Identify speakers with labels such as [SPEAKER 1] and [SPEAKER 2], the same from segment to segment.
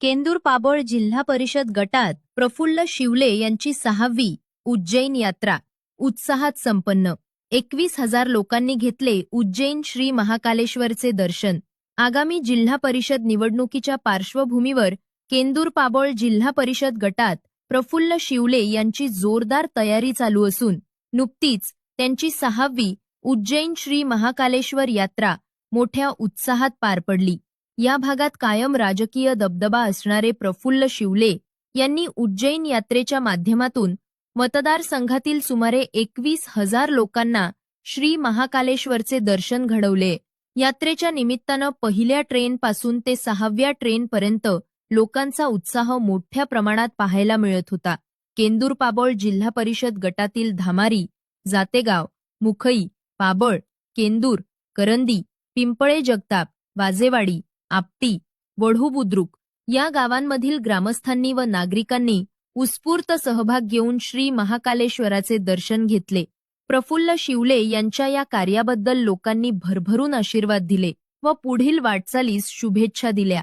[SPEAKER 1] केंदूर पाबळ जिल्हा परिषद गटात प्रफुल्ल शिवले यांची सहावी उज्जैन यात्रा. उत्साहात संपन्न. एकवीस हजार लोकांनी घेतले उज्जैन श्री महाकालेश्वरचे दर्शन. आगामी जिल्हा परिषद निवडणुकीच्या पार्श्वभूमीवर केंदूर पाबळ जिल्हा परिषद गटात प्रफुल्ल शिवले यांची जोरदार तयारी चालू असून नुकतीच त्यांची सहावी उज्जैन श्री महाकालेश्वर यात्रा मोठ्या उत्साहात पार पडली. या भागात कायम राजकीय दबदबा असणारे प्रफुल्ल शिवले यांनी उज्जैन यात्रेच्या माध्यमातून मतदारसंघातील सुमारे एकवीस हजार लोकांना श्री महाकालेश्वरचे दर्शन घडवले. यात्रेच्या निमित्तानं पहिल्या ट्रेनपासून ते सहाव्या ट्रेनपर्यंत लोकांचा उत्साह मोठ्या प्रमाणात पाहायला मिळत होता. केंदूर पाबळ जिल्हा परिषद गटातील धामारी जातेगाव मुखई पाबळ केंदूर करंदी पिंपळे जगताप वाजेवाडी आपटी वढू बुद्रुक या गावांमधील ग्रामस्थांनी व नागरिकांनी उत्स्फूर्त सहभाग घेऊन श्री महाकालेश्वराचे दर्शन घेतले. प्रफुल्ल शिवले यांच्या या कार्याबद्दल लोकांनी भरभरून आशीर्वाद दिले व पुढील वाटचालीस शुभेच्छा दिल्या.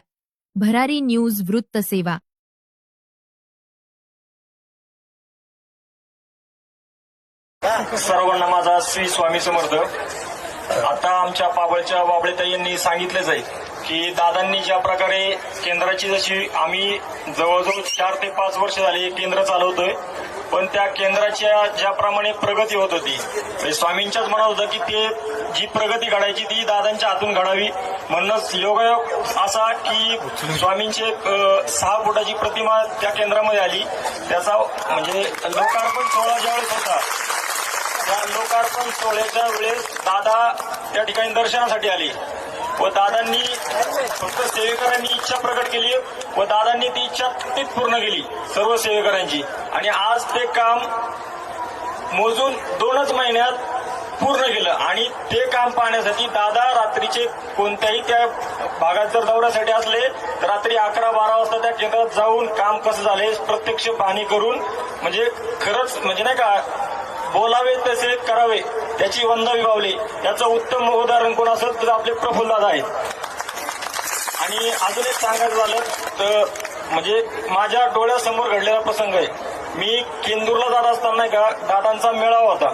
[SPEAKER 1] भरारी न्यूज वृत्तसेवा.
[SPEAKER 2] सर्वांना माझा श्री स्वामी समर्थ. आता आमच्या पाबळच्या बाबळेताई यांनी आहे की दादांनी ज्या प्रकारे केंद्राची जशी आम्ही जवळजवळ चार ते पाच वर्ष झाली हे केंद्र चालवतोय पण त्या केंद्राच्या ज्याप्रमाणे प्रगती होत होती म्हणजे स्वामींच्याच म्हणत होतं की ते जी प्रगती घडायची ती दादांच्या हातून घडावी. म्हणूनच योगायोग असा की स्वामींची एक, सहा फुटाची प्रतिमा त्या केंद्रामध्ये आली. त्याचा म्हणजे लोकार्पण सोहळा ज्यावेळेस होता त्या लोकार्पण सोहळ्याच्या वेळेस दादा त्या ठिकाणी दर्शनासाठी आले. व दादांनी फक्त सेवेकरांनी इच्छा प्रकट केली व दादांनी ती इच्छा तीच पूर्ण केली सर्व सेवेकरांची. आणि आज ते काम मोजून दोनच महिन्यात पूर्ण केलं. आणि ते काम पाहण्यासाठी दादा रात्रीचे कोणत्याही त्या भागात जर दौऱ्यासाठी असले तर रात्री अकरा बारा वाजता त्या केंद्रात जाऊन काम कसं झाले प्रत्यक्ष पाहणी करून म्हणजे खरंच म्हणजे नाही का बोलावे तसे करावे त्याची वंदा विभावली. याचं उत्तम उदाहरण कोण असेल तर आपले प्रफुल्लदादा आहेत. आणि अजून एक सांगायचं झालं तर म्हणजे माझ्या डोळ्यासमोर घडलेला प्रसंग आहे. मी केंदूरला जात असताना का दादांचा मेळावा होता.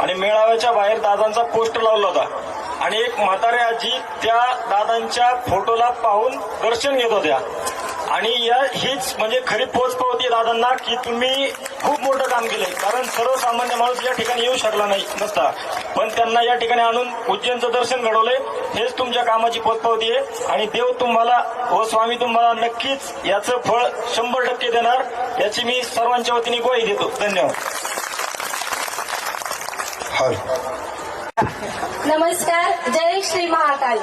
[SPEAKER 2] आणि मेळाव्याच्या बाहेर दादांचा पोस्टर लावला होता. आणि एक म्हातारे आजी त्या दादांच्या फोटोला पाहून दर्शन घेत होत्या. आणि या हीच म्हणजे खरी पोच पावती दादांना की तुम्ही खूप मोठं काम केलंय. कारण सर्वसामान्य माणूस या ठिकाणी येऊ शकला नाही नसता. पण त्यांना या ठिकाणी आणून उज्जैनचं दर्शन घडवलंय. हेच तुमच्या कामाची पोचपावती आहे. आणि देव तुम्हाला व स्वामी तुम्हाला नक्कीच याचं फळ शंभर टक्के देणार. याची मी सर्वांच्या वतीने ग्वाही देतो. धन्यवाद.
[SPEAKER 3] नमस्कार. जय श्री महाकाल.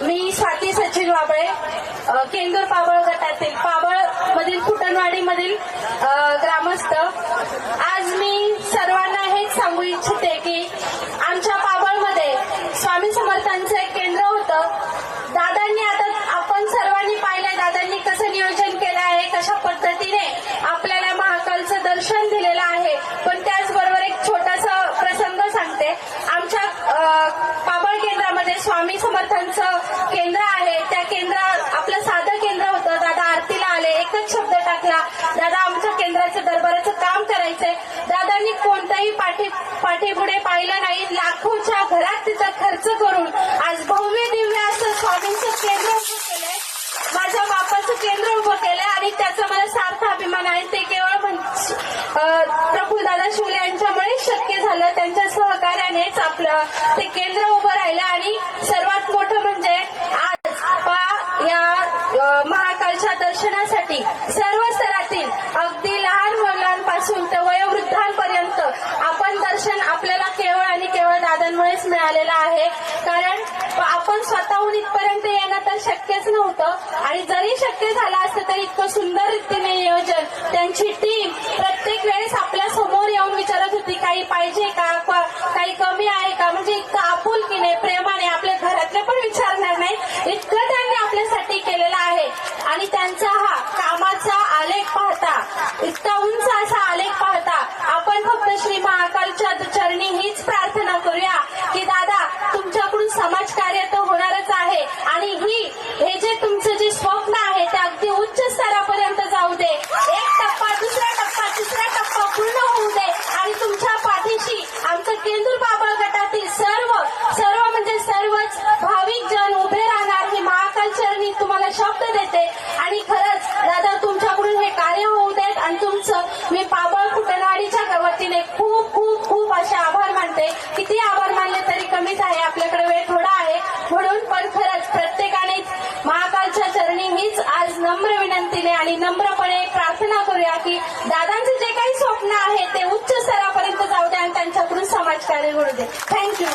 [SPEAKER 3] मी स्वाती सचिन वाबळे केंदूर पाबळ गटातील पाबळ मधील फुटणवाडी मधील ग्रामस्थ. आज मी सर्वांना हेच सांगू इच्छिते की आमच्या पाबळमध्ये स्वामी समर्थांचं एक केंद्र होतं दादांनी आता आपण सर्वांनी पाहिलंय दादांनी कसं नियोजन केलं आहे कशा पद्धतीने आपल्याला महाकालचं दर्शन दिलेलं आहे पण त्याचबरोबर एक छोटासा प्रसंग सांगते आमच्या अ, पाबळ केंद्रामध्ये स्वामी समर्थांचं केंद्र आहे त्या केंद्रात आपलं साधं केंद्र होतं दादा आरतीला आले एकच शब्द टाकला दादा आमच्या केंद्राचं दरबाराचं काम करायचंय दादांनी कोणताही पाठी पाठीपुढे पाहिलं नाही लाखोच्या घरात तिचा खर्च करून आज भव्य दिव्य असं स्वामींचं केंद्र उभं केलंय. माझ्या बापाचं केंद्र उभं केलंय आणि त्याचा मला सार्थ अभिमान आहे. ते केवळ प्रफुल्लदादा शिवले यांच्यामुळे शक्य झालं. त्यांच्या सहकार्यानेच आपलं ते केंद्र उभं राहिलं आणि सर्वात मोठं म्हणजे आज या महाकालच्या दर्शनासाठी सर्व स्तरातील अगदी लहान मुलांपासून ते वयोवृद्धांपर्यंत आपण दर्शन आपल्याला केवळ आणि केवळ दादांमुळेच मिळालेला आहे. कारण आपण स्वतःहून इथपर्यंत येणं तर शक्यच नव्हतं. आणि जरी शक्य झालं असतं तरी इतकं सुंदर रीतीने नियोजन त्यांची टीम नंदुरबाबा गटातील सर्व सर्व म्हणजे सर्वच भाविक जण उभे राहणार ही महाकाल चरणी तुम्हाला शब्द देते. आणि खरंच दादा तुमच्याकडून हे कार्य होऊ देत आणि तुमचं मी पाबळ कुटनाडीच्या वतीने खूप खूप खूप असे आभार मानते. किती आभार मानले तरी कमीच आहे. हीच आज नम्र विनंतीने आणि नम्रपणे प्रार्थना करूया की दादांचे जे काही स्वप्न आहे ते उच्च स्तरापर्यंत जाऊ दे आणि त्यांच्याकडून समाजकार्य घडू दे. थँक्यू